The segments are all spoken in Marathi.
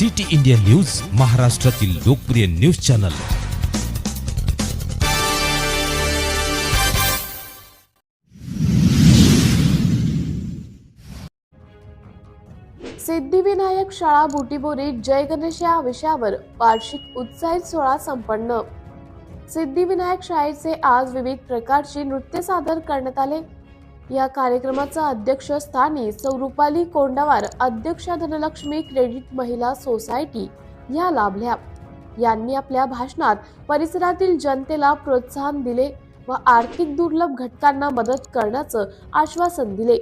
सिटी इंडिया न्यूज महाराष्ट्रातील लोकप्रिय न्यूज चॅनल. सिद्धिविनायक शाळा बुटीबोरी जय गणेश या विषयावर वार्षिक उत्साहित सोहळा संपन्न. सिद्धिविनायक शाळेचे आज विविध प्रकारची नृत्य सादर करण्यात आले. या कार्यक्रमाचं अध्यक्षस्थानी सौ रुपाली कोंडावार अध्यक्षा धनलक्ष्मी क्रेडिट महिला सोसायटी या लाभल्या. यांनी आपल्या भाषणात परिसरातील जनतेला प्रोत्साहन दिले व आर्थिक दुर्लभ घटकांना मदत करण्याचं आश्वासन दिले.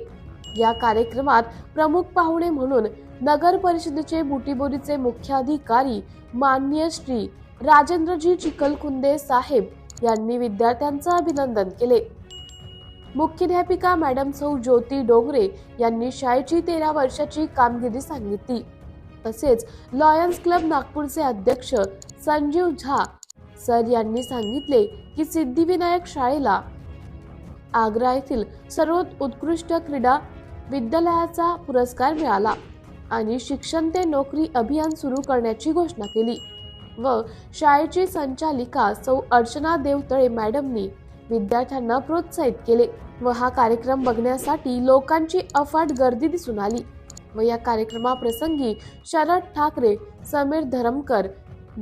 या कार्यक्रमात प्रमुख पाहुणे म्हणून नगर परिषदेचे बुटीबोरीचे मुख्याधिकारी माननीय श्री राजेंद्रजी चिखलखुंदे साहेब यांनी विद्यार्थ्यांचं अभिनंदन केले. मुख्याध्यापिका मॅडम सौ ज्योती डोंगरे यांनी शाळेची तेरा वर्षाची कामगिरी सांगितली. तसेच लॉयन्स क्लब नागपूरचे अध्यक्ष संजीव झा सर यांनी सांगितले की सिद्धिविनायक शाळेला आग्रा येथील सर्वात उत्कृष्ट क्रीडा विद्यालयाचा पुरस्कार मिळाला आणि शिक्षण ते नोकरी अभियान सुरू करण्याची घोषणा केली व शाळेची संचालिका सौ अर्चना देवतळे मॅडमनी विद्यार्थ्यांना प्रोत्साहित केले व हा कार्यक्रम बघण्यासाठी लोकांची अफाट गर्दी दिसून आली. व या कार्यक्रमाप्रसंगी शरद ठाकरे समीर धरमकर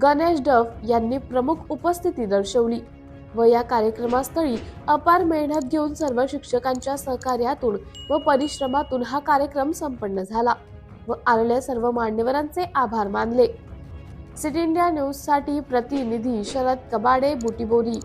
गणेश डफ यांनी प्रमुख उपस्थिती दर्शवली व या कार्यक्रमास्थळी अपार मेहनत घेऊन सर्व शिक्षकांच्या सहकार्यातून व परिश्रमातून हा कार्यक्रम संपन्न झाला व आलेल्या सर्व मान्यवरांचे आभार मानले. सिटी इंडिया न्यूजसाठी प्रतिनिधी शरद कबाडे बुटीबोरी.